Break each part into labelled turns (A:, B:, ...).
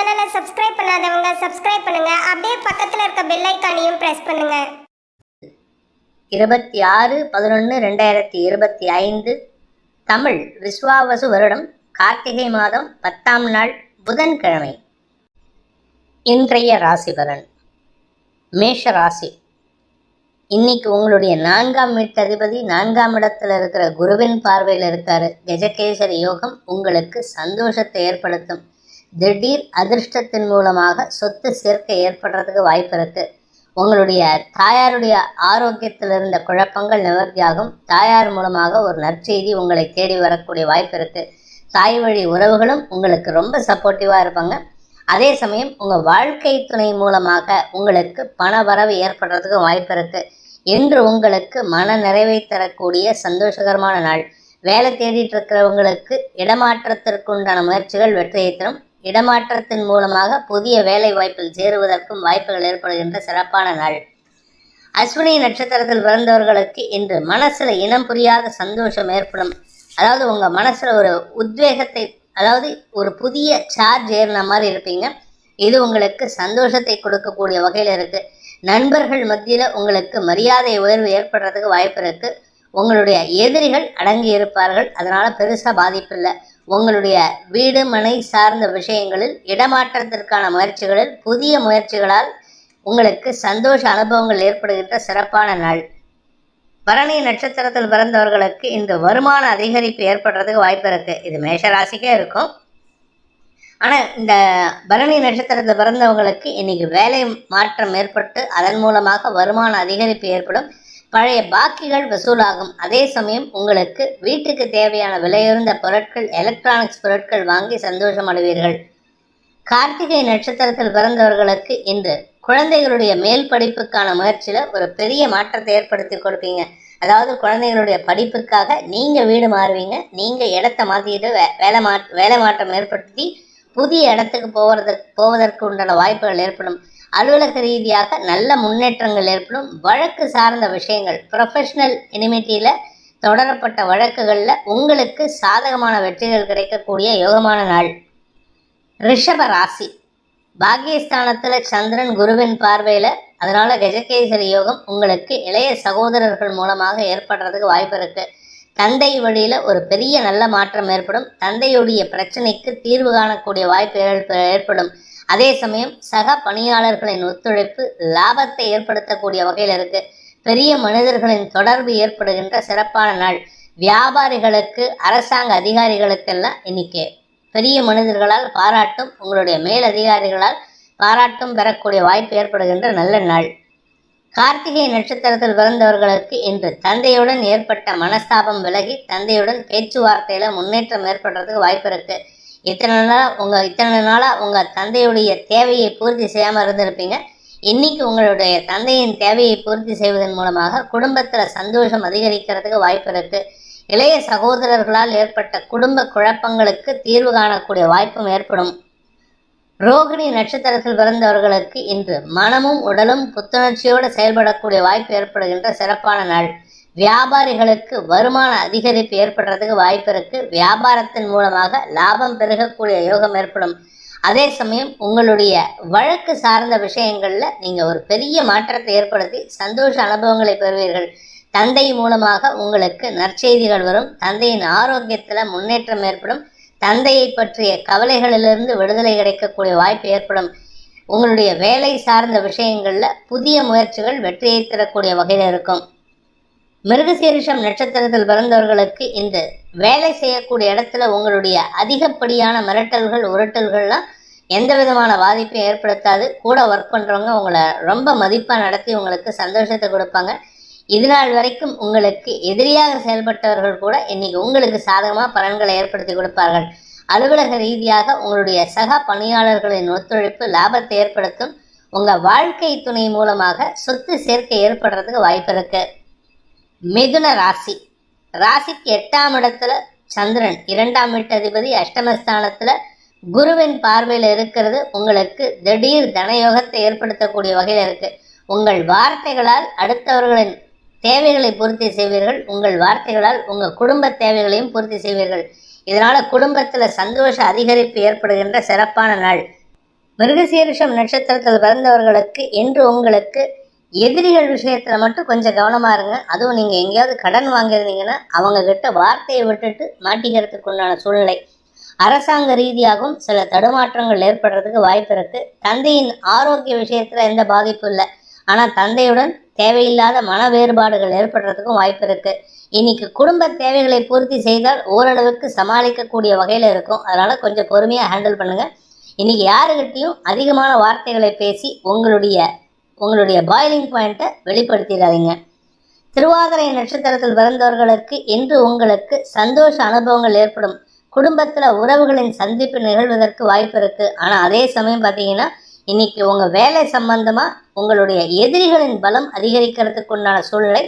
A: சேனலை சப்ஸ்கிரைப் பண்ணாதவங்க சப்ஸ்கிரைப் பண்ணுங்க. அப்படியே பக்கத்தில் இருக்க பெல் ஐக்கானையும் பிரஸ் பண்ணுங்க.
B: இருபத்தி ஆறு பதினொன்று ரெண்டாயிரத்தி இருபத்தி ஐந்து தமிழ் விஸ்வாவசு வருடம் கார்த்திகை மாதம் பத்தாம் நாள் புதன்கிழமை. இன்றைய ராசி பலன். மேஷ ராசி. இன்னைக்கு உங்களுடைய நான்காம் வீட்டதிபதி நான்காம் இடத்துல இருக்கிற குருவின் பார்வையில் இருக்காரு. கஜகேசரி யோகம் உங்களுக்கு சந்தோஷத்தை ஏற்படுத்தும். திடீர் அதிர்ஷ்டத்தின் மூலமாக சொத்து சேர்க்கை ஏற்படுறதுக்கு வாய்ப்பு இருக்கு. உங்களுடைய தாயாருடைய ஆரோக்கியத்தில் இருந்த குழப்பங்கள் நிவர்த்தியாகும். தாயார் மூலமாக ஒரு நற்செய்தி உங்களை தேடி வரக்கூடிய வாய்ப்பு இருக்கு. தாய் வழி உறவுகளும் உங்களுக்கு ரொம்ப சப்போர்ட்டிவாக இருப்பாங்க. அதே சமயம் உங்கள் வாழ்க்கை துணை மூலமாக உங்களுக்கு பண வரவு ஏற்படுறதுக்கு வாய்ப்பு இருக்கு. இன்று உங்களுக்கு மன நிறைவை தரக்கூடிய சந்தோஷகரமான நாள். வேலை தேடிட்டு இருக்கிறவங்களுக்கு இடமாற்றத்திற்குண்டான முயற்சிகள் வெற்றியை தரும். இடமாற்றத்தின் மூலமாக புதிய வேலை வாய்ப்பில் சேருவதற்கும் வாய்ப்புகள் ஏற்படுகின்ற சிறப்பான நாள். அஸ்வினி நட்சத்திரத்தில் பிறந்தவர்களுக்கு இன்று மனசுல இனம் புரியாத சந்தோஷம் ஏற்படும். அதாவது உங்க மனசுல ஒரு உத்வேகத்தை அதாவது ஒரு புதிய சார்ஜ் ஏறின மாதிரி இருப்பீங்க. இது உங்களுக்கு சந்தோஷத்தை கொடுக்கக்கூடிய வகையில் இருக்கு. நண்பர்கள் மத்தியில் உங்களுக்கு மரியாதை உயர்வு ஏற்படுறதுக்கு வாய்ப்பு இருக்குது உங்களுடைய எதிரிகள் அடங்கி இருப்பார்கள். அதனால பெருசாக பாதிப்பு இல்லை. உங்களுடைய வீடு மனை சார்ந்த விஷயங்களில் இடமாற்றத்திற்கான முயற்சிகளில் புதிய முயற்சிகளால் உங்களுக்கு சந்தோஷ அனுபவங்கள் ஏற்படுகின்ற சிறப்பான நாள். பரணி நட்சத்திரத்தில் பிறந்தவர்களுக்கு இந்த வருமான அதிகரிப்பு ஏற்படுறதுக்கு வாய்ப்பு இருக்கு. இது மேஷராசிக்கே இருக்கும். ஆனால் இந்த பரணி நட்சத்திரத்தில் பிறந்தவங்களுக்கு இன்னைக்கு வேலை மாற்றம் ஏற்பட்டு அதன் மூலமாக வருமான அதிகரிப்பு ஏற்படும். பழைய பாக்கிகள் வசூலாகும். அதே சமயம் உங்களுக்கு வீட்டுக்கு தேவையான விலையுறந்த பொருட்கள் எலக்ட்ரானிக்ஸ் பொருட்கள் வாங்கி சந்தோஷம் அடைவீர்கள். கார்த்திகை நட்சத்திரத்தில் பிறந்தவர்களுக்கு இன்று குழந்தைகளுடைய மேல் படிப்புக்கான முயற்சியில் ஒரு பெரிய மாற்றத்தை ஏற்படுத்தி கொடுப்பீங்க. அதாவது குழந்தைகளுடைய படிப்புக்காக நீங்கள் வீடு மாறுவீங்க. நீங்கள் இடத்த மாற்றிட்டு வே வேலை மா வேலை மாற்றம் ஏற்படுத்தி புதிய இடத்துக்கு போவதற்கு போவதற்கு உண்டான வாய்ப்புகள் ஏற்படும். அலுவலக ரீதியாக நல்ல முன்னேற்றங்கள் ஏற்படும். வழக்கு சார்ந்த விஷயங்கள் ப்ரொஃபஷ்னல் எனிமிட்டியில் தொடரப்பட்ட வழக்குகளில் உங்களுக்கு சாதகமான வெற்றிகள் கிடைக்கக்கூடிய யோகமான நாள். ரிஷப ராசி. பாகியஸ்தானத்தில் சந்திரன் குருவின் பார்வையில் அதனால் கஜகேசரி யோகம் உங்களுக்கு இளைய சகோதரர்கள் மூலமாக ஏற்படுறதுக்கு வாய்ப்பு இருக்குது தந்தை வழியில் ஒரு பெரிய நல்ல மாற்றம் ஏற்படும். தந்தையுடைய பிரச்சனைக்கு தீர்வு காணக்கூடிய வாய்ப்பு ஏற்ப- ஏற்படும். அதே சமயம் சக பணியாளர்களின் ஒத்துழைப்பு லாபத்தை ஏற்படுத்தக்கூடிய வகையில் இருக்கு. பெரிய மனிதர்களின் தொடர்பு ஏற்படுகின்ற சிறப்பான நாள். வியாபாரிகளுக்கு அரசாங்க அதிகாரிகளுக்கெல்லாம் இன்னைக்கு பெரிய மனிதர்களால் பாராட்டும் உங்களுடைய மேல் அதிகாரிகளால் பாராட்டும் பெறக்கூடிய வாய்ப்பு ஏற்படுகின்ற நல்ல நாள். கார்த்திகை நட்சத்திரத்தில் பிறந்தவர்களுக்கு இன்று தந்தையுடன் ஏற்பட்ட மனஸ்தாபம் விலகி தந்தையுடன் பேச்சுவார்த்தையில் முன்னேற்றம் ஏற்படுறதுக்கு வாய்ப்பு இருக்குது இத்தனை நாளாக உங்கள் இத்தனை நாளாக உங்கள் தந்தையுடைய தேவையை பூர்த்தி செய்யாமல் இருந்திருப்பீங்க. இன்னைக்கு உங்களுடைய தந்தையின் தேவையை பூர்த்தி செய்வதன் மூலமாக குடும்பத்தில் சந்தோஷம் அதிகரிக்கிறதுக்கு வாய்ப்பு இருக்குது இளைய சகோதரர்களால் ஏற்பட்ட குடும்ப குழப்பங்களுக்கு தீர்வு காணக்கூடிய வாய்ப்பும் ஏற்படும். ரோகிணி நட்சத்திரத்தில் பிறந்தவர்களுக்கு இன்று மனமும் உடலும் புத்துணர்ச்சியோடு செயல்படக்கூடிய வாய்ப்பு ஏற்படுகின்ற சிறப்பான நாள். வியாபாரிகளுக்கு வருமான அதிகரிப்பு ஏற்படுறதுக்கு வாய்ப்பு இருக்கு. வியாபாரத்தின் மூலமாக லாபம் பெருகக்கூடிய யோகம் ஏற்படும். அதே சமயம் உங்களுடைய வழக்கு சார்ந்த விஷயங்களில் நீங்கள் ஒரு பெரிய மாற்றத்தை ஏற்படுத்தி சந்தோஷ அனுபவங்களை பெறுவீர்கள். தந்தை மூலமாக உங்களுக்கு நற்செய்திகள் வரும். தந்தையின் ஆரோக்கியத்தில் முன்னேற்றம் ஏற்படும். தந்தையை பற்றிய கவலைகளிலிருந்து விடுதலை கிடைக்கக்கூடிய வாய்ப்பு ஏற்படும். உங்களுடைய வேலை சார்ந்த விஷயங்களில் புதிய முயற்சிகள் வெற்றியை தரக்கூடிய வகையில் இருக்கும். மிருகசீரிஷம் நட்சத்திரத்தில் பிறந்தவர்களுக்கு இந்த வேலை செய்யக்கூடிய இடத்துல உங்களுடைய அதிகப்படியான மிரட்டல்கள் உரட்டல்கள்லாம் எந்த விதமான பாதிப்பையும் ஏற்படுத்தாது. கூட ஒர்க் பண்ணுறவங்க உங்களை ரொம்ப மதிப்பாக நடத்தி உங்களுக்கு சந்தோஷத்தை கொடுப்பாங்க. இதுநாள் வரைக்கும் உங்களுக்கு எதிரியாக செயல்பட்டவர்கள் கூட இன்னைக்கு உங்களுக்கு சாதகமாக பலன்களை ஏற்படுத்தி கொடுப்பார்கள். அலுவலக ரீதியாக உங்களுடைய சக பணியாளர்களின் ஒத்துழைப்பு லாபத்தை ஏற்படுத்தும். உங்கள் வாழ்க்கை துணை மூலமாக சொத்து சேர்க்கை ஏற்படுறதுக்கு வாய்ப்பு இருக்குது மிதுன ராசி. ராசிக்கு எட்டாம் இடத்துல சந்திரன் இரண்டாம் வீட்டதிபதி அஷ்டமஸ்தானத்தில் குருவின் பார்வையில் இருக்கிறது. உங்களுக்கு திடீர் தனயோகத்தை ஏற்படுத்தக்கூடிய வகையில் இருக்கு. உங்கள் வார்த்தைகளால் அடுத்தவர்களின் தேவைகளை பூர்த்தி செய்வீர்கள். உங்கள் வார்த்தைகளால் உங்கள் குடும்ப தேவைகளையும் பூர்த்தி செய்வீர்கள். இதனால் குடும்பத்தில் சந்தோஷ அதிகரிப்பு ஏற்படுகின்ற சிறப்பான நாள். மிருகசீரிஷம் நட்சத்திரத்தில் பிறந்தவர்களுக்கு இன்று உங்களுக்கு எதிரிகள் விஷயத்தில் மட்டும் கொஞ்சம் கவனமா இருங்க. அதுவும் நீங்கள் எங்கேயாவது கடன் வாங்கியிருந்தீங்கன்னா அவங்க கிட்ட வார்த்தையை விட்டுட்டு மாட்டிக்கிறதுக்கு உண்டான சூழ்நிலை. அரசாங்க ரீதியாகவும் சில தடுமாற்றங்கள் ஏற்படுறதுக்கு வாய்ப்பு இருக்குது தந்தையின் ஆரோக்கிய விஷயத்தில் எந்த பாதிப்பும் இல்லை. ஆனால் தந்தையுடன் தேவையில்லாத மன வேறுபாடுகள் ஏற்படுறதுக்கும் வாய்ப்பு இருக்குது இன்னைக்கு குடும்ப தேவைகளை பூர்த்தி செய்தால் ஓரளவுக்கு சமாளிக்கக்கூடிய வகையில் இருக்கும். அதனால் கொஞ்சம் பொறுமையாக ஹேண்டில் பண்ணுங்கள் இன்னைக்கு யாருக்கிட்டையும் அதிகமான வார்த்தைகளை பேசி உங்களுடைய உங்களுடைய பாயிலிங் பாயிண்ட்டை வெளிப்படுத்திடாதீங்க. திருவாதிரை நட்சத்திரத்தில் பிறந்தவர்களுக்கு இன்று உங்களுக்கு சந்தோஷ அனுபவங்கள் ஏற்படும். குடும்பத்தில் உறவுகளின் சந்திப்பு நிகழ்வதற்கு வாய்ப்பு இருக்குது ஆனால் அதே சமயம் பார்த்தீங்கன்னா இன்னைக்கு உங்கள் வேலை சம்பந்தமாக உங்களுடைய எதிரிகளின் பலம் அதிகரிக்கிறதுக்கு உண்டான சூழ்நிலை.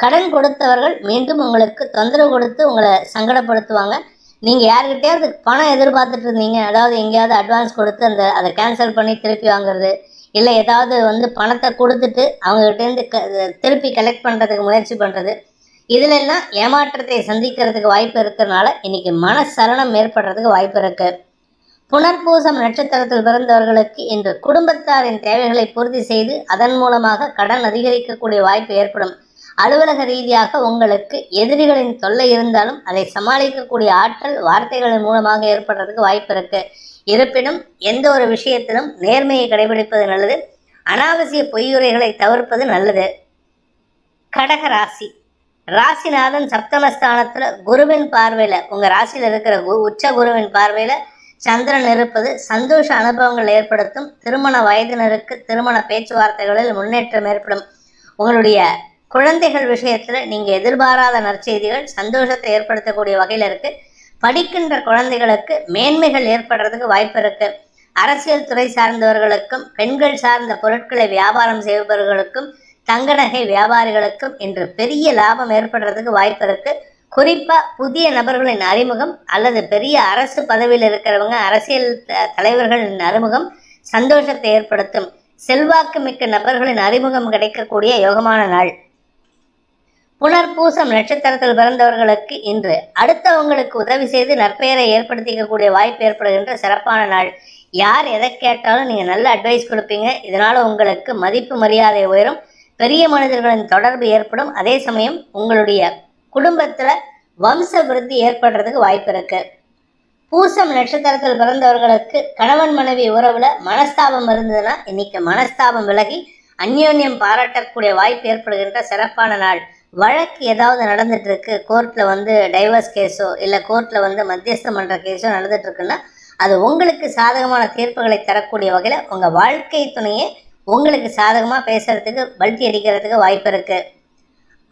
B: கடன் கொடுத்தவர்கள் மீண்டும் உங்களுக்கு தொந்தரவு கொடுத்து உங்களை சங்கடப்படுத்துவாங்க. நீங்கள் யார்கிட்டயாவது பணம் எதிர்பார்த்துட்டு இருந்தீங்க. அதாவது எங்கேயாவது அட்வான்ஸ் கொடுத்து அந்த அதை கேன்சல் பண்ணி திருப்பி வாங்குறது. இல்லை ஏதாவது வந்து பணத்தை கொடுத்துட்டு அவங்ககிட்டேருந்து க திருப்பி கலெக்ட் பண்ணுறதுக்கு முயற்சி பண்ணுறது இதிலெல்லாம் ஏமாற்றத்தை சந்திக்கிறதுக்கு வாய்ப்பு இருக்கிறதுனால இன்னைக்கு மனசலனம் ஏற்படுறதுக்கு வாய்ப்பு இருக்கு. புனர்பூசம் நட்சத்திரத்தில் பிறந்தவர்களுக்கு இன்று குடும்பத்தாரின் தேவைகளை பூர்த்தி செய்து அதன் மூலமாக கடன் அதிகரிக்கக்கூடிய வாய்ப்பு ஏற்படும். அலுவலக ரீதியாக உங்களுக்கு எதிரிகளின் தொல்லை இருந்தாலும் அதை சமாளிக்கக்கூடிய ஆற்றல் வார்த்தைகளின் மூலமாக ஏற்படுறதுக்கு வாய்ப்பு இருக்கு. இருப்பினும் எந்த ஒரு விஷயத்திலும் நேர்மையை கடைபிடிப்பது நல்லது. அனாவசிய பொய்யுரைகளை தவிர்ப்பது நல்லது. கடக ராசி. ராசிநாதன் சப்தமஸ்தானத்தில் குருவின் பார்வையில் உங்கள் ராசியில் இருக்கிற கு- உச்ச குருவின் பார்வையில் சந்திரன் இருப்பது சந்தோஷ அனுபவங்கள் ஏற்படுத்தும். திருமண வயதினருக்கு திருமண பேச்சுவார்த்தைகளில் முன்னேற்றம் ஏற்படும். உங்களுடைய குழந்தைகள் விஷயத்தில் நீங்கள் எதிர்பாராத நற்செய்திகள் சந்தோஷத்தை ஏற்படுத்தக்கூடிய வகையில இருக்கு. படிக்கின்ற குழந்தைகளுக்கு மேன்மைகள் ஏற்படுறதுக்கு வாய்ப்பு இருக்கு. அரசியல் துறை சார்ந்தவர்களுக்கும் பெண்கள் சார்ந்த பொருட்களை வியாபாரம் செய்பவர்களுக்கும் தங்க நகை வியாபாரிகளுக்கும் இன்று பெரிய லாபம் ஏற்படுறதுக்கு வாய்ப்பு இருக்கு. குறிப்பா புதிய நபர்களின் அறிமுகம் அல்லது பெரிய அரசு பதவியில் இருக்கிறவங்க அரசியல் த- தலைவர்களின் அறிமுகம் சந்தோஷத்தை ஏற்படுத்தும். செல்வாக்கு மிக்க நபர்களின் அறிமுகம் கிடைக்கக்கூடிய யோகமான நாள். புனர்பூசம் நட்சத்திரத்தில் பிறந்தவர்களுக்கு இன்று அடுத்தவங்களுக்கு உதவி செய்து நற்பெயரை ஏற்படுத்திக்கக்கூடிய வாய்ப்பு ஏற்படுகின்ற சிறப்பான நாள். யார் எதை கேட்டாலும் நீங்கள் நல்ல அட்வைஸ் கொடுப்பீங்க. இதனால் உங்களுக்கு மதிப்பு மரியாதை உயரும். பெரிய மனிதர்களின் தொடர்பு ஏற்படும். அதே சமயம் உங்களுடைய குடும்பத்தில் வம்ச விருத்தி ஏற்படுறதுக்கு வாய்ப்பு இருக்கு. பூசம் நட்சத்திரத்தில் பிறந்தவர்களுக்கு கணவன் மனைவி உறவுல மனஸ்தாபம் இருந்ததுன்னா இன்னைக்கு மனஸ்தாபம் விலகி அந்யோன்யம் பாராட்டக்கூடிய வாய்ப்பு ஏற்படுகின்ற சிறப்பான நாள். வழக்கு ஏதாவது நடந்துட்டு இருக்கு கோர்ட்ல வந்து டைவர்ஸ் கேஸோ இல்லை கோர்ட்ல வந்து மத்தியஸ்தம் பண்ற கேஸோ நடந்துட்டு இருக்குன்னா அது உங்களுக்கு சாதகமான தீர்ப்புகளை தரக்கூடிய வகையில் உங்க வாழ்க்கை துணையை உங்களுக்கு சாதகமாக பேசுறதுக்கு பல்ட்டி அடிக்கிறதுக்கு வாய்ப்பு இருக்கு.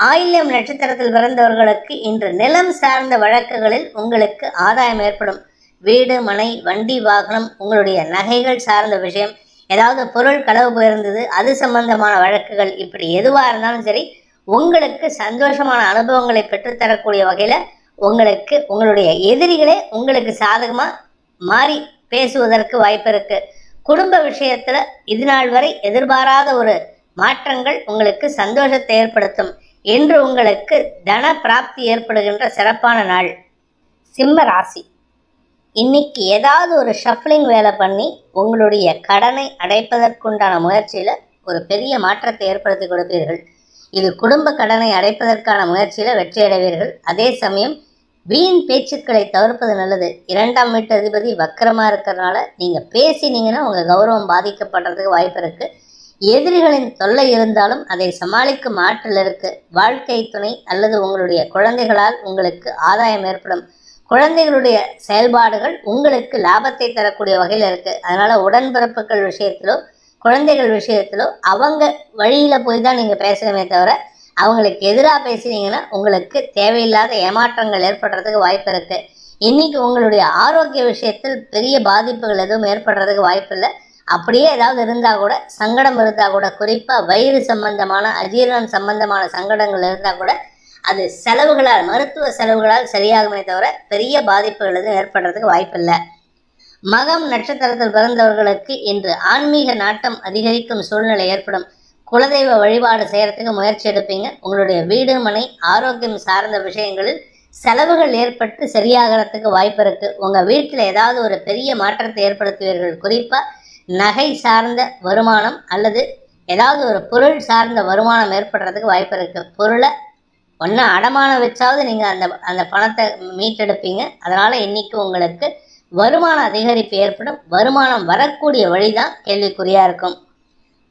B: ஆயில்யம் நட்சத்திரத்தில் பிறந்தவர்களுக்கு இன்று நிலம் சார்ந்த வழக்குகளில் உங்களுக்கு ஆதாயம் ஏற்படும். வீடு மனை வண்டி வாகனம் உங்களுடைய நகைகள் சார்ந்த விஷயம். ஏதாவது பொருள் களவு போயிருந்தது அது சம்பந்தமான வழக்குகள். இப்படி எதுவாக இருந்தாலும் சரி உங்களுக்கு சந்தோஷமான அனுபவங்களை பெற்றுத்தரக்கூடிய வகையில் உங்களுக்கு உங்களுடைய எதிரிகளே உங்களுக்கு சாதகமாக மாறி பேசுவதற்கு வாய்ப்பு இருக்குது குடும்ப விஷயத்தில் இது நாள் வரை எதிர்பாராத ஒரு மாற்றங்கள் உங்களுக்கு சந்தோஷத்தை ஏற்படுத்தும். இன்று உங்களுக்கு தன பிராப்தி ஏற்படுகின்ற சிறப்பான நாள். சிம்ம ராசி. இன்னைக்கு ஏதாவது ஒரு ஷஃப்லிங் வேலை பண்ணி உங்களுடைய கடனை அடைப்பதற்குண்டான முயற்சியில் ஒரு பெரிய மாற்றத்தை ஏற்படுத்தி கொடுப்பீர்கள். இது குடும்ப கடனை அடைப்பதற்கான முயற்சியில் வெற்றியடைவீர்கள். அதே சமயம் வீண் பேச்சுக்களை தவிர்ப்பது நல்லது. இரண்டாம் வீட்டு அதிபதி வக்கரமாக இருக்கிறதுனால நீங்கள் பேசினீங்கன்னா உங்கள் கௌரவம் பாதிக்கப்படுறதுக்கு வாய்ப்பு இருக்குது எதிரிகளின் தொல்லை இருந்தாலும் அதை சமாளிக்கும் ஆற்றல் இருக்கு. வாழ்க்கை துணை அல்லது உங்களுடைய குழந்தைகளால் உங்களுக்கு ஆதாயம் ஏற்படும். குழந்தைகளுடைய செயல்பாடுகள் உங்களுக்கு லாபத்தை தரக்கூடிய வகையில் இருக்குது அதனால் உடன்பிறப்புகள் விஷயத்திலோ குழந்தைகள் விஷயத்திலோ அவங்க வழியில் போய் தான் நீங்கள் பேசணுமே தவிர அவங்களுக்கு எதிராக பேசினீங்கன்னா உங்களுக்கு தேவையில்லாத ஏமாற்றங்கள் ஏற்படுறதுக்கு வாய்ப்பு இருக்குது இன்னைக்கு உங்களுடைய ஆரோக்கிய விஷயத்தில் பெரிய பாதிப்புகள் எதுவும் ஏற்படுறதுக்கு வாய்ப்பு இல்லை. அப்படியே ஏதாவது இருந்தால் கூட சங்கடம் இருந்தால் கூட குறிப்பாக வயிறு சம்பந்தமான அஜீரணம் சம்பந்தமான சங்கடங்கள் இருந்தால் கூட அது செலவுகளால் மருத்துவ செலவுகளால் சரியாகுமே தவிர பெரிய பாதிப்புகள் எதுவும் ஏற்படுறதுக்கு வாய்ப்பில்லை மகம் நட்சத்திரத்தில் பிறந்தவர்களுக்கு இன்று ஆன்மீக நாட்டம் அதிகரிக்கும் சூழ்நிலை ஏற்படும். குலதெய்வ வழிபாடு செய்யறதுக்கு முயற்சி எடுப்பீங்க. உங்களுடைய வீடு மனை ஆரோக்கியம் சார்ந்த விஷயங்களில் செலவுகள் ஏற்பட்டு சரியாகிறதுக்கு வாய்ப்பு இருக்கு. உங்க வீட்டில் ஏதாவது ஒரு பெரிய மாற்றத்தை ஏற்படுத்துவீர்கள். குறிப்பா நகை சார்ந்த வருமானம் அல்லது ஏதாவது ஒரு பொருள் சார்ந்த வருமானம் ஏற்படுறதுக்கு வாய்ப்பு இருக்குது பொருளை ஒன்று அடமானம் வச்சாவது நீங்கள் அந்த அந்த பணத்தை மீட்டெடுப்பீங்க. அதனால் இன்றைக்கி உங்களுக்கு வருமான அதிகரிப்பு ஏற்படும். வருமானம் வரக்கூடிய வழி தான் கேள்விக்குறியாக இருக்கும்.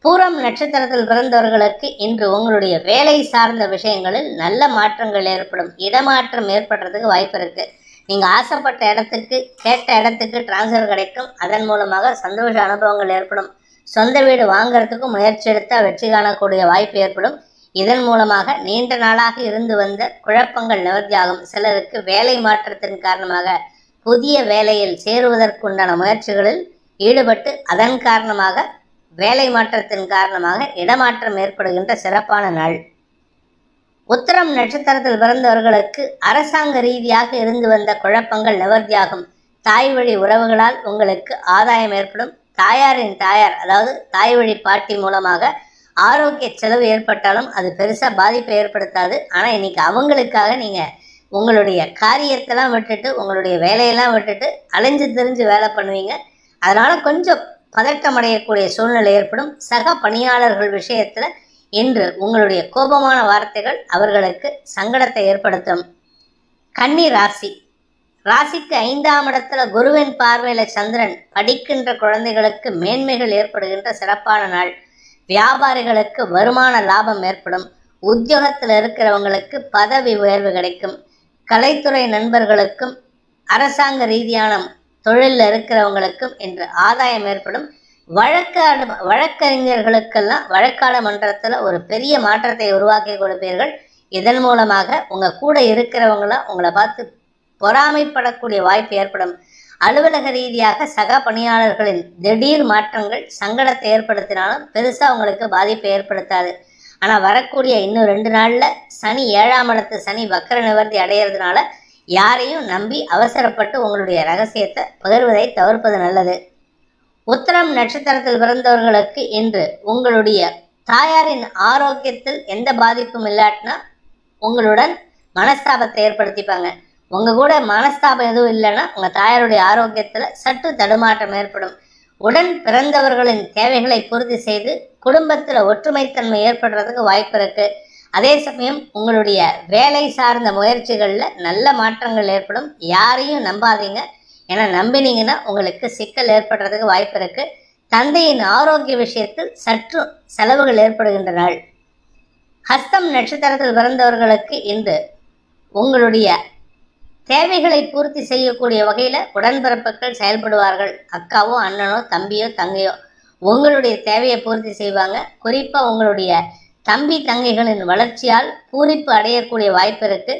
B: பூரம் நட்சத்திரத்தில் பிறந்தவர்களுக்கு இன்று உங்களுடைய வேலை சார்ந்த விஷயங்களில் நல்ல மாற்றங்கள் ஏற்படும். இடமாற்றம் ஏற்படுறதுக்கு வாய்ப்பு இருக்குது நீங்கள் ஆசைப்பட்ட இடத்துக்கு கேட்ட இடத்துக்கு டிரான்ஸ்ஃபர் கிடைக்கும். அதன் மூலமாக சந்தோஷ அனுபவங்கள் ஏற்படும். சொந்த வீடு வாங்குறதுக்கும் முயற்சி எடுத்தால் வெற்றி காணக்கூடிய வாய்ப்பு ஏற்படும். இதன் மூலமாக நீண்ட நாளாக இருந்து வந்த குழப்பங்கள் நிவர்த்தியாகும். சிலருக்கு வேலை மாற்றத்தின் காரணமாக புதிய வேலையில் சேருவதற்குண்டான முயற்சிகளில் ஈடுபட்டு அதன் காரணமாக வேலை மாற்றத்தின் காரணமாக இடமாற்றம் ஏற்படுகின்ற சிறப்பான நாள். உத்தரம் நட்சத்திரத்தில் பிறந்தவர்களுக்கு அரசாங்க ரீதியாக இருந்து வந்த குழப்பங்கள் நிவர்த்தியாகும். தாய் வழி உறவுகளால் உங்களுக்கு ஆதாயம் ஏற்படும். தாயாரின் தாயார் அதாவது தாய் வழி பாட்டி மூலமாக ஆரோக்கிய செலவு ஏற்பட்டாலும் அது பெருசாக பாதிப்பை ஏற்படுத்தாது. ஆனால் இன்னைக்கு அவங்களுக்காக நீங்கள் உங்களுடைய காரியத்தெல்லாம் விட்டுட்டு உங்களுடைய வேலையெல்லாம் விட்டுட்டு அலைஞ்சு தெரிஞ்சு வேலை பண்ணுவீங்க. அதனால் கொஞ்சம் பதட்டம் அடையக்கூடிய சூழ்நிலை ஏற்படும். சக பணியாளர்கள் விஷயத்தில் இன்று உங்களுடைய கோபமான வார்த்தைகள் அவர்களுக்கு சங்கடத்தை ஏற்படுத்தும். கன்னி ராசி. ராசிக்கு ஐந்தாம் இடத்துல குருவின் பார்வையில் சந்திரன் படிக்கின்ற குழந்தைகளுக்கு மேன்மைகள் ஏற்படுகின்ற சிறப்பான நாள். வியாபாரிகளுக்கு வருமான லாபம் ஏற்படும். உத்தியோகத்தில் இருக்கிறவங்களுக்கு பதவி உயர்வு கிடைக்கும். கலைத்துறை நண்பர்களுக்கும் அரசாங்க ரீதியான தொழிலில் இருக்கிறவங்களுக்கும் என்று ஆதாயம் ஏற்படும். வழக்காடு வழக்கறிஞர்களுக்கெல்லாம் வழக்காடு மன்றத்தில் ஒரு பெரிய மாற்றத்தை உருவாக்கி கொடுப்பீர்கள். இதன் மூலமாக உங்கள் கூட இருக்கிறவங்களாம் உங்களை பார்த்து பொறாமைப்படக்கூடிய வாய்ப்பு ஏற்படும். அலுவலக ரீதியாக சக பணியாளர்களின் திடீர் மாற்றங்கள் சங்கடத்தை ஏற்படுத்தினாலும் பெருசாக உங்களுக்கு பாதிப்பை ஏற்படுத்தாது. ஆனால் வரக்கூடிய இன்னும் ரெண்டு நாளில் சனி ஏழாம் இடத்து சனி வக்கர நிவர்த்தி அடையிறதுனால யாரையும் நம்பி அவசரப்பட்டு உங்களுடைய ரகசியத்தை பகிர்வதை தவிர்ப்பது நல்லது. உத்தரம் நட்சத்திரத்தில் பிறந்தவர்களுக்கு இன்று உங்களுடைய தாயாரின் ஆரோக்கியத்தில் எந்த பாதிப்பும் இல்லாட்டினா உங்களுடன் மனஸ்தாபத்தை ஏற்படுத்திப்பாங்க. உங்கள் கூட மனஸ்தாபம் எதுவும் இல்லைன்னா உங்கள் தாயாருடைய ஆரோக்கியத்தில் சற்று தடுமாற்றம் ஏற்படும். உடன் பிறந்தவர்களின் தேவைகளை பூர்த்தி செய்து குடும்பத்தில் ஒற்றுமைத்தன்மை ஏற்படுறதுக்கு வாய்ப்பு இருக்கு. அதே சமயம் உங்களுடைய வேலை சார்ந்த முயற்சிகளில் நல்ல மாற்றங்கள் ஏற்படும். யாரையும் நம்பாதீங்க. ஏன்னா நம்பினீங்கன்னா உங்களுக்கு சிக்கல் ஏற்படுறதுக்கு வாய்ப்பு இருக்கு. தந்தையின் ஆரோக்கிய விஷயத்தில் சற்று செலவுகள் ஏற்படுகின்ற நாள். ஹஸ்தம் நட்சத்திரத்தில் பிறந்தவர்களுக்கு இன்று உங்களுடைய தேவைகளை பூர்த்தி செய்யக்கூடிய வகையில் உடன்பிறப்புகள் செயல்படுவார்கள். அக்காவோ அண்ணனோ தம்பியோ தங்கையோ. உங்களுடைய தேவையை பூர்த்தி செய்வாங்க. குறிப்பாக உங்களுடைய தம்பி தங்கைகளின் வளர்ச்சியால் பூரிப்பு அடையக்கூடிய வாய்ப்பு இருக்கு.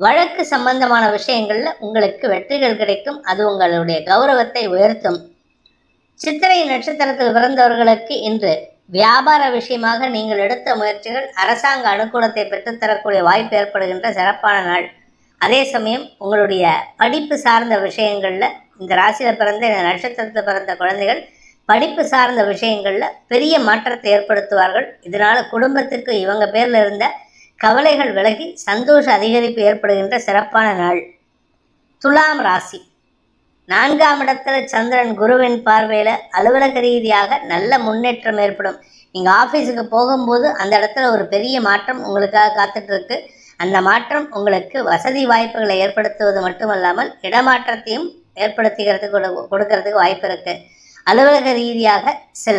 B: வழக்கு சம்பந்தமான விஷயங்களில் உங்களுக்கு வெற்றிகள் கிடைக்கும். அது உங்களுடைய கௌரவத்தை உயர்த்தும். சித்திரை நட்சத்திரத்தில் பிறந்தவர்களுக்கு இன்று வியாபார விஷயமாக நீங்கள் எடுத்த முயற்சிகள் அரசாங்க அனுகூலத்தை பெற்றுத்தரக்கூடிய வாய்ப்பு ஏற்படுகின்ற சிறப்பான நாள். அதே சமயம் உங்களுடைய படிப்பு சார்ந்த விஷயங்களில் இந்த ராசியில் பிறந்த இந்த நட்சத்திரத்தில் பிறந்த குழந்தைகள் படிப்பு சார்ந்த விஷயங்களில் பெரிய மாற்றத்தை ஏற்படுத்துவார்கள். இதனால் குடும்பத்திற்கு இவங்க பேரில் இருந்த கவலைகள் விலகி சந்தோஷ அதிகரிப்பு ஏற்படுகின்ற சிறப்பான நாள். துலாம் ராசி. நான்காம் இடத்துல சந்திரன் குருவின் பார்வையில் அலுவலக ரீதியாக நல்ல முன்னேற்றம் ஏற்படும். நீங்கள் ஆஃபீஸுக்கு போகும்போது அந்த இடத்துல ஒரு பெரிய மாற்றம் உங்களுக்காக காத்துட்ருக்கு. அந்த மாற்றம் உங்களுக்கு வசதி வாய்ப்புகளை ஏற்படுத்துவது மட்டுமல்லாமல் இடமாற்றத்தையும் ஏற்படுத்திக்கிறதுக்கு கொடு- கொடுக்கறதுக்கு வாய்ப்பு இருக்குது அலுவலக ரீதியாக சில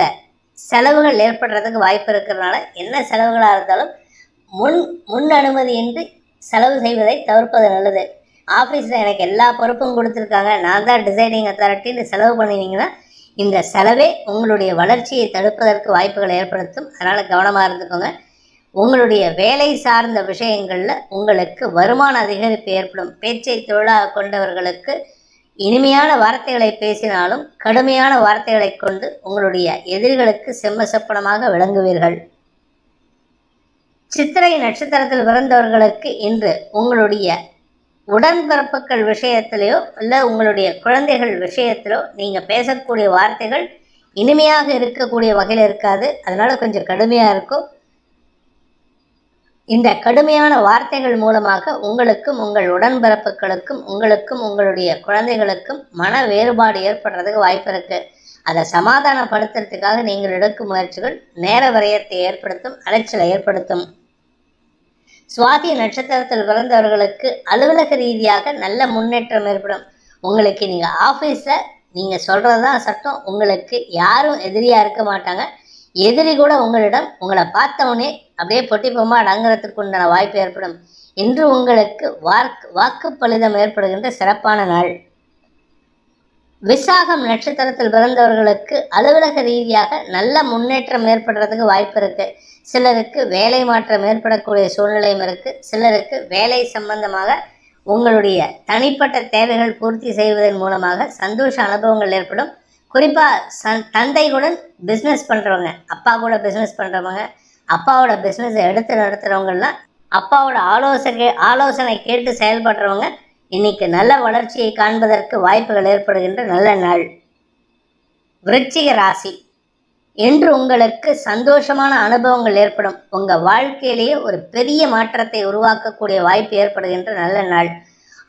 B: செலவுகள் ஏற்படுறதுக்கு வாய்ப்பு இருக்கிறதுனால என்ன செலவுகளாக இருந்தாலும் முன் முன் அனுமதியின்றி செலவு செய்வதை தவிர்ப்பது நல்லது. ஆஃபீஸில் எனக்கு எல்லா பொறுப்பும் கொடுத்துருக்காங்க. நான் தான் டிசைனிங் அத்தாரிட்டின்னு செலவு பண்ணினீங்கன்னா இந்த செலவே உங்களுடைய வளர்ச்சியை தடுப்பதற்கு வாய்ப்புகளை ஏற்படுத்தும். அதனால் கவனமாக இருந்துக்கோங்க. உங்களுடைய வேலை சார்ந்த விஷயங்களில் உங்களுக்கு வருமான அதிகரிப்பு ஏற்படும். பேச்சை தொழிலாக கொண்டவர்களுக்கு இனிமையான வார்த்தைகளை பேசினாலும் கடுமையான வார்த்தைகளை கொண்டு உங்களுடைய எதிரிகளுக்கு செம்ம செப்பனமாக விளங்குவீர்கள். சித்திரை நட்சத்திரத்தில் பிறந்தவர்களுக்கு இன்று உங்களுடைய உடன்பிறப்புகள் விஷயத்திலையோ இல்லை உங்களுடைய குழந்தைகள் விஷயத்திலோ நீங்கள் பேசக்கூடிய வார்த்தைகள் இனிமையாக இருக்கக்கூடிய வகையில் இருக்காது. அதனால் கொஞ்சம் கடுமையாக இருக்கும். இந்த கடுமையான வார்த்தைகள் மூலமாக உங்களுக்கும் உங்கள் உடன்பிறப்புகளுக்கும் உங்களுக்கும் உங்களுடைய குழந்தைகளுக்கும் மன வேறுபாடு ஏற்படுறதுக்கு வாய்ப்பு இருக்கு. அதை சமாதானப்படுத்துறதுக்காக நீங்கள் எடுக்கும் முயற்சிகள் நேர விரயத்தை ஏற்படுத்தும் அலைச்சலை ஏற்படுத்தும். சுவாதி நட்சத்திரத்தில் பிறந்தவர்களுக்கு அலுவலக ரீதியாக நல்ல முன்னேற்றம் ஏற்படும். உங்களுக்கு நீங்கள் ஆஃபீஸில் நீங்கள் சொல்கிறது தான் சட்டம். உங்களுக்கு யாரும் எதிரியாக இருக்க மாட்டாங்க. எதிரி கூட உங்களிடம் உங்களை பார்த்தவொடனே அப்படியே பொட்டி பொம்மா அடங்குறதுக்கு உண்டான வாய்ப்பு ஏற்படும். இன்று உங்களுக்கு வாக்கு பலிதம் ஏற்படுகின்ற சிறப்பான நாள். விசாகம் நட்சத்திரத்தில் பிறந்தவர்களுக்கு அலுவலக ரீதியாக நல்ல முன்னேற்றம் ஏற்படுறதுக்கு வாய்ப்பு இருக்கு. சிலருக்கு வேலை மாற்றம் ஏற்படக்கூடிய சூழ்நிலையும் இருக்கு. சிலருக்கு வேலை சம்பந்தமாக உங்களுடைய தனிப்பட்ட தேவைகள் பூர்த்தி செய்வதன் மூலமாக சந்தோஷ அனுபவங்கள் ஏற்படும். குறிப்பாக சன் தந்தையுடன் பிஸ்னஸ் பண்ணுறவங்க அப்பா கூட பிஸ்னஸ் பண்ணுறவங்க அப்பாவோட பிஸ்னஸை எடுத்து நடத்துகிறவங்கெல்லாம் அப்பாவோட ஆலோசனை ஆலோசனை கேட்டு செயல்படுறவங்க இன்னைக்கு நல்ல வளர்ச்சியை காண்பதற்கு வாய்ப்புகள் ஏற்படுகின்ற நல்ல நாள். விருச்சிக ராசி. என்று உங்களுக்கு சந்தோஷமான அனுபவங்கள் ஏற்படும். உங்கள் வாழ்க்கையிலேயே ஒரு பெரிய மாற்றத்தை உருவாக்கக்கூடிய வாய்ப்பு ஏற்படுகின்ற நல்ல நாள்.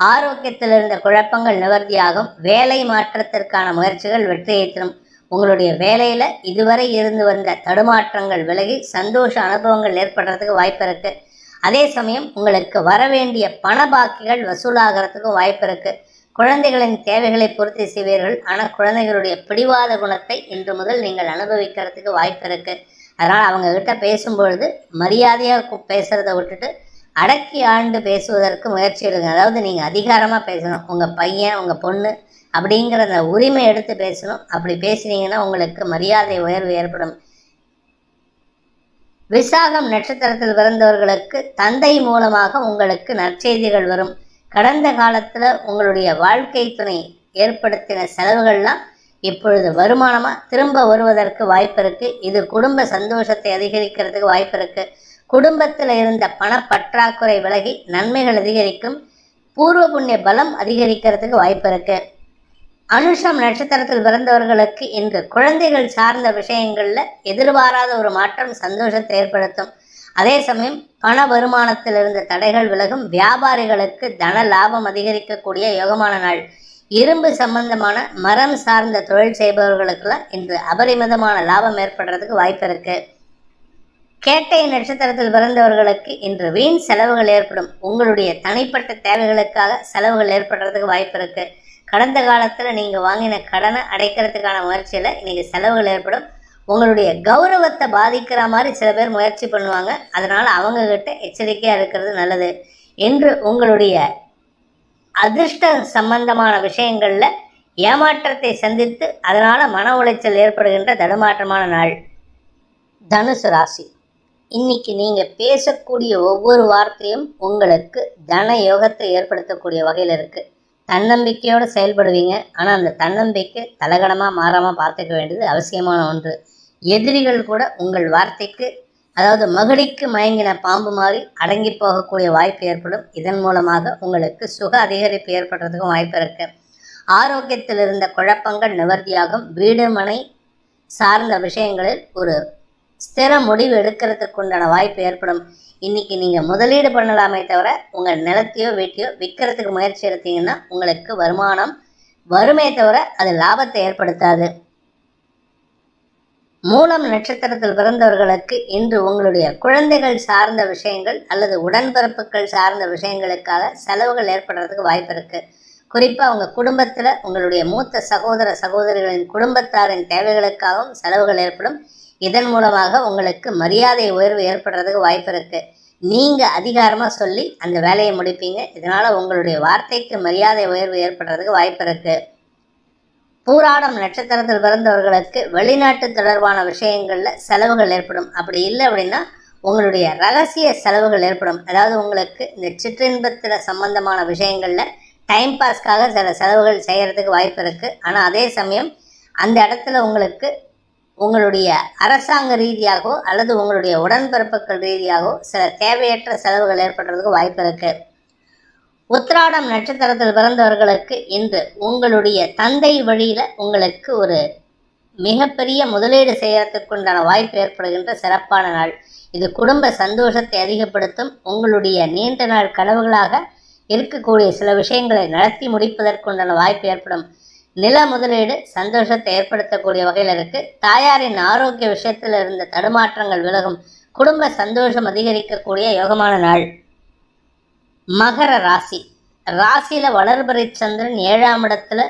B: ஆரோக்கியத்தில் இருந்த குழப்பங்கள் நிவர்த்தியாகும். வேலை மாற்றத்திற்கான முயற்சிகள் வெற்றியை தரும் உங்களுடைய வேலையில் இதுவரை இருந்து வந்த தடுமாற்றங்கள் விலகி சந்தோஷ அனுபவங்கள் ஏற்படுறதுக்கு வாய்ப்பு இருக்குது அதே சமயம் உங்களுக்கு வரவேண்டிய பண பாக்கிகள் வசூலாகிறதுக்கும் வாய்ப்பு இருக்குது குழந்தைகளின் தேவைகளை பூர்த்தி செய்வீர்கள். ஆனால் குழந்தைகளுடைய பிடிவாத குணத்தை இன்று முதல் நீங்கள் அனுபவிக்கிறதுக்கு வாய்ப்பு இருக்குது அதனால் அவங்க கிட்ட பேசும்பொழுது மரியாதையாக பேசுகிறத விட்டுட்டு அடக்கி ஆண்டு பேசுவதற்கு முயற்சி எடுங்க. அதாவது நீங்கள் அதிகாரமாக பேசணும். உங்கள் பையன் உங்கள் பொண்ணு அப்படிங்கிற அந்த உரிமை எடுத்து பேசணும். அப்படி பேசுனீங்கன்னா உங்களுக்கு மரியாதை உயர்வு ஏற்படும். விசாகம் நட்சத்திரத்தில் பிறந்தவர்களுக்கு தந்தை மூலமாக உங்களுக்கு நற்செய்திகள் வரும். கடந்த காலத்தில் உங்களுடைய வாழ்க்கை துணை ஏற்படுத்தின செலவுகள்லாம் இப்பொழுது வருமானமாக திரும்ப வருவதற்கு வாய்ப்பு இருக்குது இது குடும்ப சந்தோஷத்தை அதிகரிக்கிறதுக்கு வாய்ப்பு இருக்குது குடும்பத்தில் இருந்த பணப்பற்றாக்குறை விலகி நன்மைகள் அதிகரிக்கும். பூர்வ புண்ணிய பலம் அதிகரிக்கிறதுக்கு வாய்ப்பு இருக்குது அனுஷம் நட்சத்திரத்தில் பிறந்தவர்களுக்கு இன்று குழந்தைகள் சார்ந்த விஷயங்களில் எதிர்பாராத ஒரு மாற்றம் சந்தோஷத்தை ஏற்படுத்தும். அதே சமயம் பண வருமானத்தில் இருந்த தடைகள் விலகும். வியாபாரிகளுக்கு தன லாபம் அதிகரிக்கக்கூடிய யோகமான நாள். இரும்பு சம்பந்தமான மரம் சார்ந்த தொழில் செய்பவர்களுக்கெல்லாம் இன்று அபரிமிதமான லாபம் ஏற்படுறதுக்கு வாய்ப்பு இருக்கு. கேட்டை நட்சத்திரத்தில் பிறந்தவர்களுக்கு இன்று வீண் செலவுகள் ஏற்படும். உங்களுடைய தனிப்பட்ட தேவைகளுக்காக செலவுகள் ஏற்படுறதுக்கு வாய்ப்பு இருக்கு. கடந்த காலத்தில் நீங்கள் வாங்கின கடனை அடைக்கிறதுக்கான முயற்சியில் இன்னைக்கு செலவுகள் ஏற்படும். உங்களுடைய கௌரவத்தை பாதிக்கிற மாதிரி சில பேர் முயற்சி பண்ணுவாங்க. அதனால் அவங்கக்கிட்ட எச்சரிக்கையாக இருக்கிறது நல்லது. என்று உங்களுடைய அதிர்ஷ்ட சம்பந்தமான விஷயங்களில் ஏமாற்றத்தை சந்தித்து அதனால் மன உளைச்சல் ஏற்படுகின்ற தடுமாற்றமான நாள். தனுசு ராசி. இன்னைக்கு நீங்கள் பேசக்கூடிய ஒவ்வொரு வார்த்தையும் உங்களுக்கு தன யோகத்தை ஏற்படுத்தக்கூடிய வகையில் இருக்குது தன்னம்பிக்கையோடு செயல்படுவீங்க. ஆனால் அந்த தன்னம்பிக்கை தலகடமாக மாறாமல் பார்த்துக்க வேண்டியது அவசியமான ஒன்று. எதிரிகள் கூட உங்கள் வார்த்தைக்கு அதாவது மகிழிக்கு மயங்கின பாம்பு மாதிரி அடங்கி போகக்கூடிய வாய்ப்பு ஏற்படும். இதன் மூலமாக உங்களுக்கு சுக அதிகரிப்பு ஏற்படுறதுக்கும் வாய்ப்பு இருக்கு. ஆரோக்கியத்தில் இருந்த குழப்பங்கள் நிவர்த்தியாகும். வீடு மனை சார்ந்த விஷயங்களில் ஒரு ஸ்திர முடிவு எடுக்கிறதுக்கு உண்டான வாய்ப்பு ஏற்படும். இன்னைக்கு நீங்கள் முதலீடு பண்ணலாமே தவிர உங்கள் நிலத்தையோ வீட்டையோ விற்கிறதுக்கு முயற்சி எடுத்தீங்கன்னா உங்களுக்கு வருமானம் வருமே தவிர அது லாபத்தை ஏற்படுத்தாது. மூலம் நட்சத்திரத்தில் பிறந்தவர்களுக்கு இன்று உங்களுடைய குழந்தைகள் சார்ந்த விஷயங்கள் அல்லது உடன்பிறப்புகள் சார்ந்த விஷயங்களுக்காக செலவுகள் ஏற்படுறதுக்கு வாய்ப்பு இருக்குது குறிப்பாக உங்கள் குடும்பத்தில் உங்களுடைய மூத்த சகோதர சகோதரிகளின் குடும்பத்தாரின் தேவைகளுக்காகவும் செலவுகள் ஏற்படும். இதன் மூலமாக உங்களுக்கு மரியாதை உயர்வு ஏற்படுறதுக்கு வாய்ப்பு இருக்குது நீங்கள் அதிகாரமாக சொல்லி அந்த வேலையை முடிப்பீங்க. இதனால் உங்களுடைய வார்த்தைக்கு மரியாதை உயர்வு ஏற்படுறதுக்கு வாய்ப்பு இருக்குது பூராடம் நட்சத்திரத்தில் பிறந்தவர்களுக்கு வெளிநாட்டு தொடர்பான விஷயங்களில் செலவுகள் ஏற்படும். அப்படி இல்லை அப்படின்னா உங்களுடைய ரகசிய செலவுகள் ஏற்படும். அதாவது உங்களுக்கு இந்த சிற்றின்பத்தில் சம்பந்தமான விஷயங்களில் டைம் பாஸ்க்காக சில செலவுகள் செய்கிறதுக்கு வாய்ப்பு இருக்குது ஆனால் அதே சமயம் அந்த இடத்துல உங்களுக்கு உங்களுடைய அரசாங்க ரீதியாகவோ அல்லது உங்களுடைய உடன்பிறப்புகள் ரீதியாகவோ சில தேவையற்ற செலவுகள் ஏற்படுறதுக்கு வாய்ப்பு இருக்குது உத்திராடம் நட்சத்திரத்தில் பிறந்தவர்களுக்கு இன்று உங்களுடைய தந்தை வழியில் உங்களுக்கு ஒரு மிகப்பெரிய முதலீடு செய்யறதுக்குண்டான வாய்ப்பு ஏற்படுகின்ற சிறப்பான நாள். இது குடும்ப சந்தோஷத்தை அதிகப்படுத்தும் உங்களுடைய நீண்ட நாள் கனவுகளாக இருக்கக்கூடிய சில விஷயங்களை நடத்தி முடிப்பதற்குண்டான வாய்ப்பு ஏற்படும். நில முதலீடு சந்தோஷத்தை ஏற்படுத்தக்கூடிய வகையில் இருக்கு. தாயாரின் ஆரோக்கிய விஷயத்தில் இருந்த தடுமாற்றங்கள் விலகும். குடும்ப சந்தோஷம் அதிகரிக்கக்கூடிய யோகமான நாள். மகர ராசி. ராசியில் வளர்பறை சந்திரன் ஏழாம் இடத்துல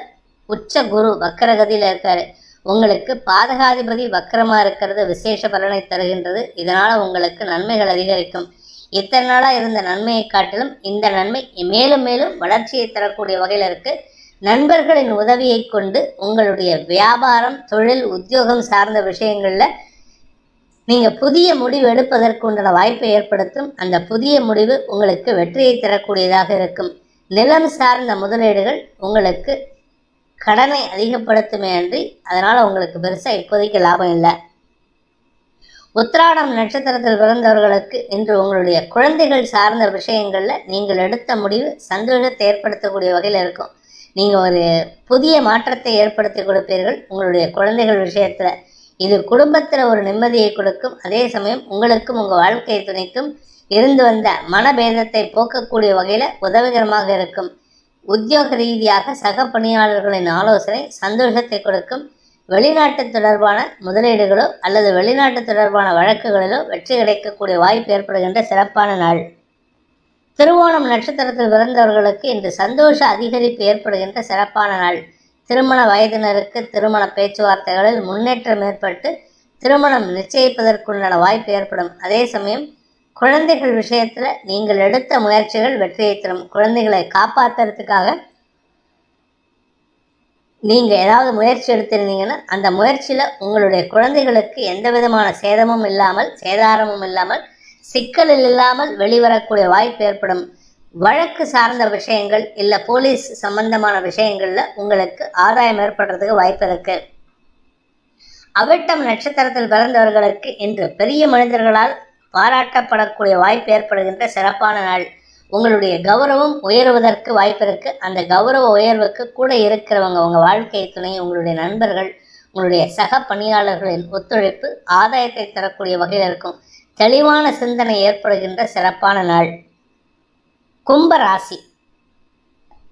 B: உச்ச குரு வக்கரகதியில் இருக்கார். உங்களுக்கு பாதகாதிபதி வக்கரமாக இருக்கிறது விசேஷ பலனை தருகின்றது. இதனால் உங்களுக்கு நன்மைகள் அதிகரிக்கும். இத்தனை நாளாக இருந்த நன்மையை காட்டிலும் இந்த நன்மை மேலும் மேலும் வளர்ச்சியை தரக்கூடிய வகையில் இருக்குது நண்பர்களின் உதவியை கொண்டு உங்களுடைய வியாபாரம் தொழில் உத்தியோகம் சார்ந்த விஷயங்களில் நீங்கள் புதிய முடிவு எடுப்பதற்கு உண்டான வாய்ப்பை ஏற்படுத்தும். அந்த புதிய முடிவு உங்களுக்கு வெற்றியை தரக்கூடியதாக இருக்கும். நிலம் சார்ந்த முதலீடுகள் உங்களுக்கு கடனை அதிகப்படுத்துமே அன்றி அதனால் உங்களுக்கு பெருசாக இப்போதைக்கு லாபம் இல்லை. உத்திராடம் நட்சத்திரத்தில் பிறந்தவர்களுக்கு இன்று உங்களுடைய குழந்தைகள் சார்ந்த விஷயங்களில் நீங்கள் எடுத்த முடிவு சந்தோஷத்தை ஏற்படுத்தக்கூடிய வகையில் இருக்கும். நீங்கள் ஒரு புதிய மாற்றத்தை ஏற்படுத்தி கொடுப்பீர்கள். உங்களுடைய குழந்தைகள் விஷயத்தில் இது குடும்பத்தில் ஒரு நிம்மதியை கொடுக்கும். அதே சமயம் உங்களுக்கும் உங்கள் வாழ்க்கை துணைக்கும் இருந்து வந்த மனபேதத்தை போக்கக்கூடிய வகையில் உதவிகரமாக இருக்கும். உத்தியோக ரீதியாக சக பணியாளர்களின் ஆலோசனை சந்தோஷத்தை கொடுக்கும். வெளிநாட்டு தொடர்பான முதலீடுகளோ அல்லது வெளிநாட்டு தொடர்பான வழக்குகளிலோ வெற்றி கிடைக்கக்கூடிய வாய்ப்பு ஏற்படுகின்ற சிறப்பான நாள். திருவோணம் நட்சத்திரத்தில் பிறந்தவர்களுக்கு இன்று சந்தோஷ அதிகரிப்பு ஏற்படுகின்ற சிறப்பான நாள். திருமண வயதினருக்கு திருமண பேச்சுவார்த்தைகளில் முன்னேற்றம் ஏற்பட்டு திருமணம் நிச்சயிப்பதற்குண்டான வாய்ப்பு ஏற்படும். அதே சமயம் குழந்தைகள் விஷயத்தில் நீங்கள் எடுத்த முயற்சிகள் வெற்றியை தரும். குழந்தைகளை காப்பாத்துறதுக்காக நீங்கள் ஏதாவது முயற்சி எடுத்திருந்தீங்கன்னா அந்த முயற்சியில் உங்களுடைய குழந்தைகளுக்கு எந்த விதமான சேதமும் இல்லாமல் சேதாரமும் இல்லாமல் சிக்கலில் இல்லாமல் வெளிவரக்கூடிய வாய்ப்பு ஏற்படும். வழக்கு சார்ந்த விஷயங்கள் இல்லை போலீஸ் சம்பந்தமான விஷயங்களில் உங்களுக்கு ஆதாயம் ஏற்படுறதுக்கு வாய்ப்பு இருக்கு. அவிட்டம் நட்சத்திரத்தில் பிறந்தவர்களுக்கு இன்று பெரிய மனிதர்களால் பாராட்டப்படக்கூடிய வாய்ப்பு ஏற்படுகின்ற சிறப்பான நாள். உங்களுடைய கௌரவம் உயர்வதற்கு வாய்ப்பு இருக்கு. அந்த கௌரவ உயர்வுக்கு கூட இருக்கிறவங்க உங்க வாழ்க்கை துணை உங்களுடைய நண்பர்கள் உங்களுடைய சக பணியாளர்களின் ஒத்துழைப்பு ஆதாயத்தை தரக்கூடிய வகையில் இருக்கும். தெளிவான சிந்தனை ஏற்படுகின்ற சிறப்பான நாள். கும்பராசி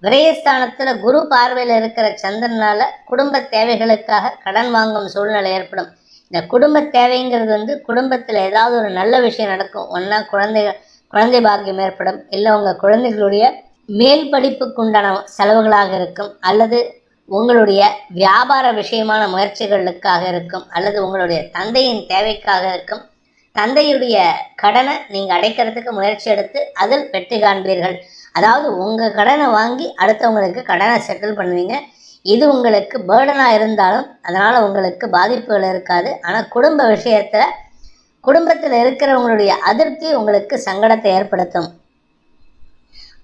B: விரயஸ்தானத்தில் குரு பார்வையில் இருக்கிற சந்திரனால் குடும்ப தேவைகளுக்காக கடன் வாங்கும் சூழ்நிலை ஏற்படும். இந்த குடும்ப தேவைங்கிறது வந்து குடும்பத்தில் ஏதாவது ஒரு நல்ல விஷயம் நடக்கும். ஒன்றா குழந்தைகள் குழந்தை பாக்கியம் ஏற்படும். இல்லை உங்கள் குழந்தைகளுடைய மேல் படிப்புக்கு உண்டான செலவுகளாக இருக்கும். அல்லது உங்களுடைய வியாபார விஷயமான முயற்சிகளுக்காக இருக்கும். அல்லது உங்களுடைய தந்தையின் தேவைக்காக இருக்கும். தந்தையுடைய கடனை நீங்கள் அடைக்கிறதுக்கு முயற்சி எடுத்து அதில் வெற்றி காண்பீர்கள். அதாவது உங்கள் கடனை வாங்கி அடுத்தவங்களுக்கு கடனை செட்டில் பண்ணுவீங்க. இது உங்களுக்கு பேர்டனாக இருந்தாலும் அதனால் உங்களுக்கு பாதிப்புகள் இருக்காது. ஆனால் குடும்ப விஷயத்தில் குடும்பத்தில் இருக்கிறவங்களுடைய அதிருப்தி உங்களுக்கு சங்கடத்தை ஏற்படுத்தும்.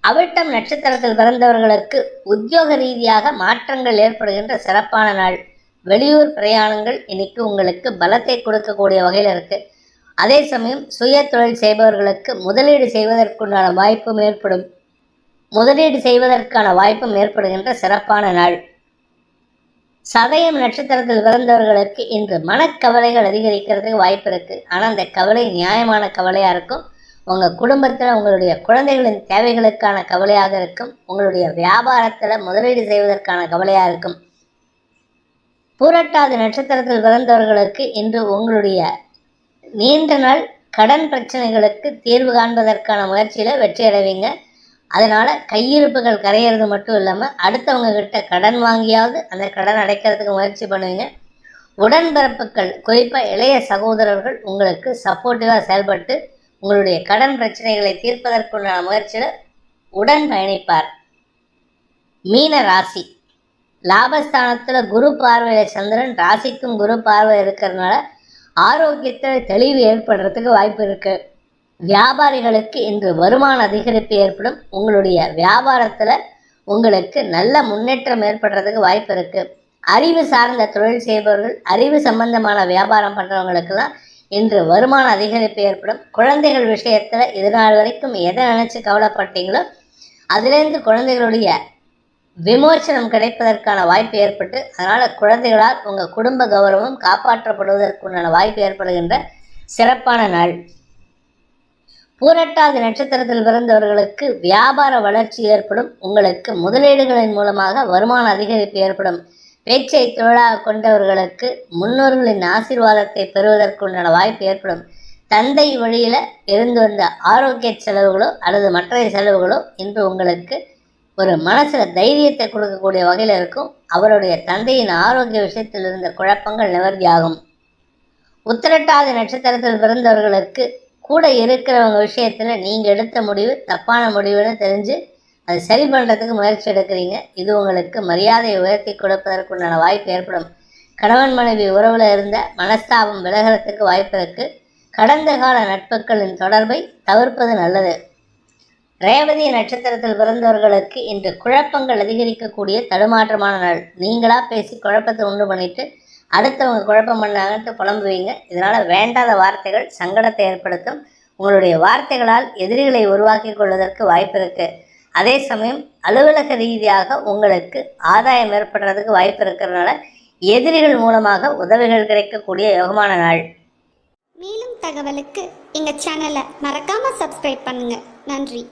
B: அவிட்டம் நட்சத்திரத்தில் பிறந்தவர்களுக்கு உத்தியோக ரீதியாக மாற்றங்கள் ஏற்படுகின்ற சிறப்பான நாள். வெளியூர் பிரயாணங்கள் இன்னைக்கு உங்களுக்கு பலத்தை கொடுக்கக்கூடிய வகையில் இருக்குது அதே சமயம் சுய தொழில் செய்பவர்களுக்கு முதலீடு செய்வதற்குண்டான வாய்ப்பும் ஏற்படும். முதலீடு செய்வதற்கான வாய்ப்பும் ஏற்படுகின்ற சிறப்பான நாள். சதயம் நட்சத்திரத்தில் பிறந்தவர்களுக்கு இன்று மனக்கவலைகள் அதிகரிக்கிறதுக்கு வாய்ப்பு இருக்குது ஆனால் அந்த கவலை நியாயமான கவலையாக இருக்கும். உங்கள் குடும்பத்தில் உங்களுடைய குழந்தைகளின் தேவைகளுக்கான கவலையாக இருக்கும். உங்களுடைய வியாபாரத்தில் முதலீடு செய்வதற்கான கவலையாக இருக்கும். பூரட்டாதி நட்சத்திரத்தில் பிறந்தவர்களுக்கு இன்று உங்களுடைய நீண்ட நாள் கடன் பிரச்சனைகளுக்கு தீர்வு காண்பதற்கான முயற்சியில் வெற்றி அடைவீங்க. கையிருப்புகள் கரையிறது மட்டும் இல்லாமல் அடுத்தவங்க கிட்ட கடன் வாங்கியாவது அந்த கடன் அடைக்கிறதுக்கு முயற்சி பண்ணுவீங்க. உடன்பிறப்புகள் குறிப்பாக இளைய சகோதரர்கள் உங்களுக்கு சப்போர்ட்டிவாக செயல்பட்டு உங்களுடைய கடன் பிரச்சனைகளை தீர்ப்பதற்குண்டான முயற்சியில் உடன் பயணிப்பார். மீன ராசி. லாபஸ்தானத்தில் குரு பார்வையில் சந்திரன் ராசிக்கும் குரு பார்வை இருக்கிறதுனால ஆரோக்கியத்தில் தெளிவு ஏற்படுறதுக்கு வாய்ப்பு இருக்குது வியாபாரிகளுக்கு இன்று வருமான அதிகரிப்பு ஏற்படும். உங்களுடைய வியாபாரத்தில் உங்களுக்கு நல்ல முன்னேற்றம் ஏற்படுறதுக்கு வாய்ப்பு இருக்கு. அறிவு சார்ந்த தொழில் செய்பவர்கள் அறிவு சம்பந்தமான வியாபாரம் பண்ணுறவங்களுக்கெல்லாம் இன்று வருமான அதிகரிப்பு ஏற்படும். குழந்தைகள் விஷயத்தில் இது நாள் வரைக்கும் எதை நினச்சி கவலைப்பட்டீங்களோ அதுலேருந்து குழந்தைகளுடைய விமோசனம் கிடைப்பதற்கான வாய்ப்பு ஏற்பட்டு அதனால் குழந்தைகளால் உங்கள் குடும்ப கௌரவம் காப்பாற்றப்படுவதற்குண்டான வாய்ப்பு ஏற்படுகின்ற சிறப்பான நாள். பூரட்டாதி நட்சத்திரத்தில் பிறந்தவர்களுக்கு வியாபார வளர்ச்சி ஏற்படும். உங்களுக்கு முதலீடுகளின் மூலமாக வருமான அதிகரிப்பு ஏற்படும். பேச்சை தொழிலாக கொண்டவர்களுக்கு முன்னோர்களின் ஆசீர்வாதத்தை பெறுவதற்குண்டான வாய்ப்பு ஏற்படும். தந்தை வழியில் இருந்து வந்த ஆரோக்கிய செலவுகளோ அல்லது மற்ற செலவுகளோ இன்று உங்களுக்கு ஒரு மனசில் தைரியத்தை கொடுக்கக்கூடிய வகையில் இருக்கும். அவருடைய தந்தையின் ஆரோக்கிய விஷயத்தில் இருந்த குழப்பங்கள் நிவர்த்தியாகும். உத்திரட்டாதி நட்சத்திரத்தில் பிறந்தவர்களுக்கு கூட இருக்கிறவங்க விஷயத்தில் நீங்கள் எடுத்த முடிவு தப்பான முடிவுன்னு தெரிஞ்சு அதை சரி பண்ணுறதுக்கு முயற்சி எடுக்கிறீங்க. இது உங்களுக்கு மரியாதையை உயர்த்தி கொடுப்பதற்குண்டான வாய்ப்பு ஏற்படும். கணவன் மனைவி உறவில் இருந்த மனஸ்தாபம் விலகிறதுக்கு வாய்ப்பு இருக்குது கடந்த கால நட்புகளின் தொடர்பை தவிர்ப்பது நல்லது. ரேவதி நட்சத்திரத்தில் பிறந்தவர்களுக்கு இன்று குழப்பங்கள் அதிகரிக்கக்கூடிய தடுமாற்றமான நாள். நீங்களாக பேசி குழப்பத்தை உண்டு பண்ணிட்டு அடுத்தவங்க குழப்பம் பண்ணாங்கன்ட்டு புலம்புவீங்க. இதனால் வேண்டாத வார்த்தைகள் சங்கடத்தை ஏற்படுத்தும். உங்களுடைய வார்த்தைகளால் எதிரிகளை உருவாக்கி கொள்வதற்கு வாய்ப்பு இருக்குது அதே சமயம் அலுவலக ரீதியாக உங்களுக்கு ஆதாயம் ஏற்படுறதுக்கு வாய்ப்பு இருக்கிறதுனால எதிரிகள் மூலமாக உதவிகள் கிடைக்கக்கூடிய யோகமான நாள்.
C: மேலும் தகவலுக்கு எங்கள் சேனலை மறக்காமல் சப்ஸ்கிரைப் பண்ணுங்கள் நன்றி.